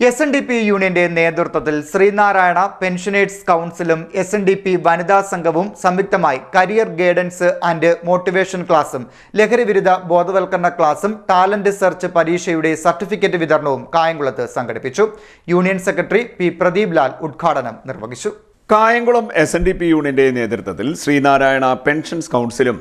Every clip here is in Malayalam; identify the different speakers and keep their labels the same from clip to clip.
Speaker 1: എസ് എൻ ഡി പി യൂണിയന്റെ നേതൃത്വത്തിൽ ശ്രീനാരായണ പെൻഷനേഴ്സ് കൗൺസിലും എസ് എൻ ഡി പി വനിതാ സംഘവും സംയുക്തമായി കരിയർ ഗൈഡൻസ് ആൻഡ് മോട്ടിവേഷൻ ക്ലാസും ലഹരിവിരുദ്ധ ബോധവൽക്കരണ ക്ലാസും ടാലന്റ് സെർച്ച് പരീക്ഷയുടെ സർട്ടിഫിക്കറ്റ് വിതരണവും കായംകുളത്ത് സംഘടിപ്പിച്ചു. Union secretary P Pradeep Lal ഉദ്ഘാടനം നിർവഹിച്ചു.
Speaker 2: Kayamkulam S N D P യൂണിയന്റെ നേതൃത്വത്തിൽ ശ്രീനാരായണ പെൻഷൻസ് കൗൺസിലും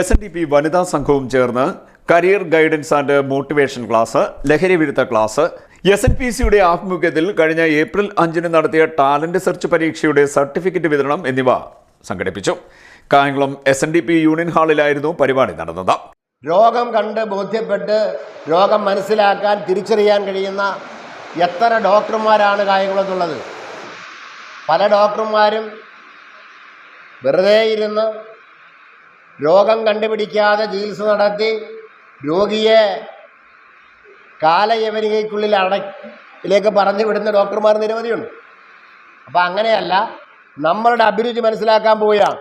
Speaker 2: എസ് എൻ ഡി പി വനിതാ സംഘവും ചേർന്ന് career guidance and motivation class ലഹരി വിരുദ്ധ ക്ലാസ് എസ് എൻ പി സിയുടെ ആഭിമുഖ്യത്തിൽ കഴിഞ്ഞ ഏപ്രിൽ അഞ്ചിന് നടത്തിയ ടാലന്റ് സെർച്ച് പരീക്ഷയുടെ സർട്ടിഫിക്കറ്റ് വിതരണം എന്നിവ സംഘടിപ്പിച്ചു. Kayamkulam S N D P union ഹാളിലായിരുന്നു പരിപാടി നടന്നത്.
Speaker 3: രോഗം കണ്ട് ബോധ്യപ്പെട്ട് രോഗം മനസ്സിലാക്കാൻ തിരിച്ചറിയാൻ കഴിയുന്ന എത്ര ഡോക്ടർമാരാണ് കായംകുളത്തുള്ളത്? പല ഡോക്ടർമാരും വെറുതെ ഇരുന്ന് രോഗം കണ്ടുപിടിക്കാതെ ചികിത്സ നടത്തി രോഗിയെ കാലയവനികയ്ക്കുള്ളിൽ അടയിലേക്ക് പറഞ്ഞു വിടുന്ന ഡോക്ടർമാർ നിരവധിയുണ്ട്. അപ്പം അങ്ങനെയല്ല നമ്മളുടെ അഭിരുചി മനസ്സിലാക്കാൻ പോവുകയാണ്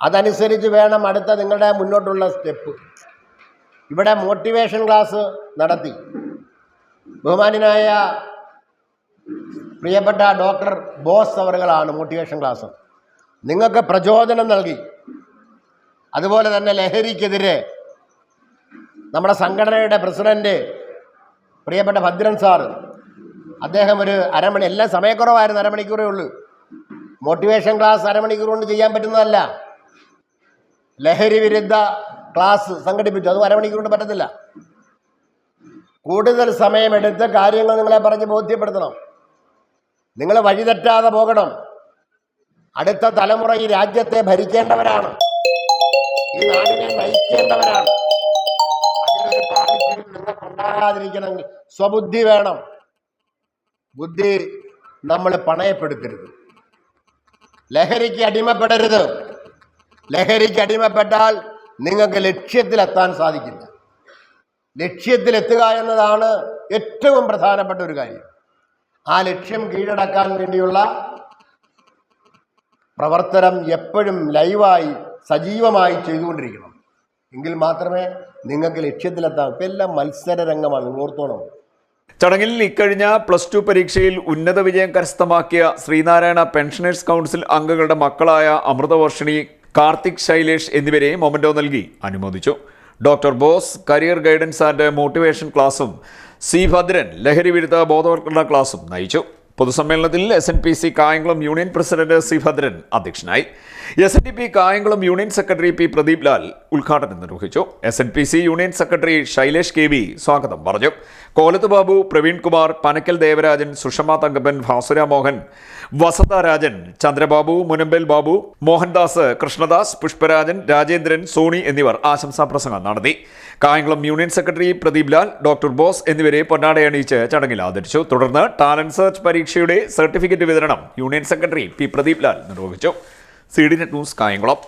Speaker 3: അതനുസരിച്ച് വേണം അടുത്ത നിങ്ങളുടെ മുന്നോട്ടുള്ള സ്റ്റെപ്പ് ഇവിടെ മോട്ടിവേഷൻ ക്ലാസ് നടത്തി. ബഹുമാനായ പ്രിയപ്പെട്ട ഡോക്ടർ ബോസ് അവറുകളാണ് മോട്ടിവേഷൻ ക്ലാസ് നിങ്ങൾക്ക് പ്രചോദനം നൽകി. അതുപോലെ തന്നെ ലഹരിക്കെതിരെ നമ്മുടെ സംഘടനയുടെ പ്രസിഡന്റ് പ്രിയപ്പെട്ട ഭദ്രൻ സാർ അദ്ദേഹം ഒരു അരമണി എല്ലാം സമയക്കുറവായിരുന്നു അരമണിക്കൂറേ ഉള്ളൂ. മോട്ടിവേഷൻ ക്ലാസ് അരമണിക്കൂർ കൊണ്ട് ചെയ്യാൻ പറ്റുന്നതല്ല. ലഹരി വിരുദ്ധ ക്ലാസ് സംഘടിപ്പിച്ചു. അതും അരമണിക്കൂർ കൊണ്ട് പറ്റത്തില്ല. കൂടുതൽ സമയമെടുത്ത് കാര്യങ്ങൾ നിങ്ങളെ പറഞ്ഞ് ബോധ്യപ്പെടുത്തണം. നിങ്ങൾ വഴിതെറ്റാതെ പോകണം. അടുത്ത തലമുറ ഈ രാജ്യത്തെ ഭരിക്കേണ്ടവരാണ്. ഈ നാടിനെ നയിക്കേണ്ടവരാണ് നിങ്ങൾക്കുണ്ടാകാതിരിക്കണമെങ്കിൽ സ്വബുദ്ധി വേണം. ബുദ്ധി നമ്മൾ പണയപ്പെടുത്തരുത്. ലഹരിക്ക് അടിമപ്പെടരുത്. ലഹരിക്ക് അടിമപ്പെട്ടാൽ നിങ്ങൾക്ക് ലക്ഷ്യത്തിലെത്താൻ സാധിക്കില്ല. ലക്ഷ്യത്തിലെത്തുക എന്നതാണ് ഏറ്റവും പ്രധാനപ്പെട്ട ഒരു കാര്യം. ആ ലക്ഷ്യം കീഴടക്കാൻ വേണ്ടിയുള്ള പ്രവർത്തനം എപ്പോഴും ലൈവായി സജീവമായി ചെയ്തുകൊണ്ടിരിക്കണം. എങ്കിൽ മാത്രമേ നിങ്ങൾക്ക് ലക്ഷ്യത്തിലെത്താൻ ഇപ്പം എല്ലാം മത്സര രംഗമാണ്. നിങ്ങൾ ഓർത്തോണം.
Speaker 2: ചടങ്ങിൽ ഇക്കഴിഞ്ഞ പ്ലസ് ടു പരീക്ഷയിൽ ഉന്നത വിജയം കരസ്ഥമാക്കിയ ശ്രീനാരായണ പെൻഷനേഴ്സ് കൗൺസിൽ അംഗങ്ങളുടെ മക്കളായ അമൃതവർഷിണി കാർത്തിക് ശൈലേഷ് എന്നിവരെ മൊമന്റോ നൽകി അനുമോദിച്ചു. Doctor Bose career guidance and motivation ക്ലാസും സി ഭദ്രൻ ലഹരി വിരുദ്ധ ബോധവൽക്കരണ ക്ലാസും നയിച്ചു. പൊതുസമ്മേളനത്തിൽ S N P C Kayamkulam union president C Bhadran അധ്യക്ഷനായി. S N D P Kayamkulam union secretary P Pradeep Lal ഉദ്ഘാടനം നിർവഹിച്ചു. S N P C union secretary Shailesh K V സ്വാഗതം പറഞ്ഞു. കോലത്ത് ബാബു പ്രവീൺ കുമാർ പനക്കൽ ദേവരാജൻ സുഷമ തങ്കപ്പൻ ഭാസുര മോഹൻ വസന്ത രാജൻ ചന്ദ്രബാബു മുനമ്പൽ ബാബു മോഹൻദാസ് കൃഷ്ണദാസ് പുഷ്പരാജൻ രാജേന്ദ്രൻ സോണി എന്നിവർ ആശംസാ പ്രസംഗം നടത്തി. Kayamkulam union secretary Pradeep Lal doctor Bose എന്നിവരെ പൊന്നാടയണിയിച്ച് ചടങ്ങിൽ ആദരിച്ചു. തുടർന്ന് ടാലന്റ് സെർച്ച് പരീക്ഷയുടെ സർട്ടിഫിക്കറ്റ് വിതരണം union secretary P Pradeep Lal നിർവഹിച്ചു. C D net news Kayamkulam.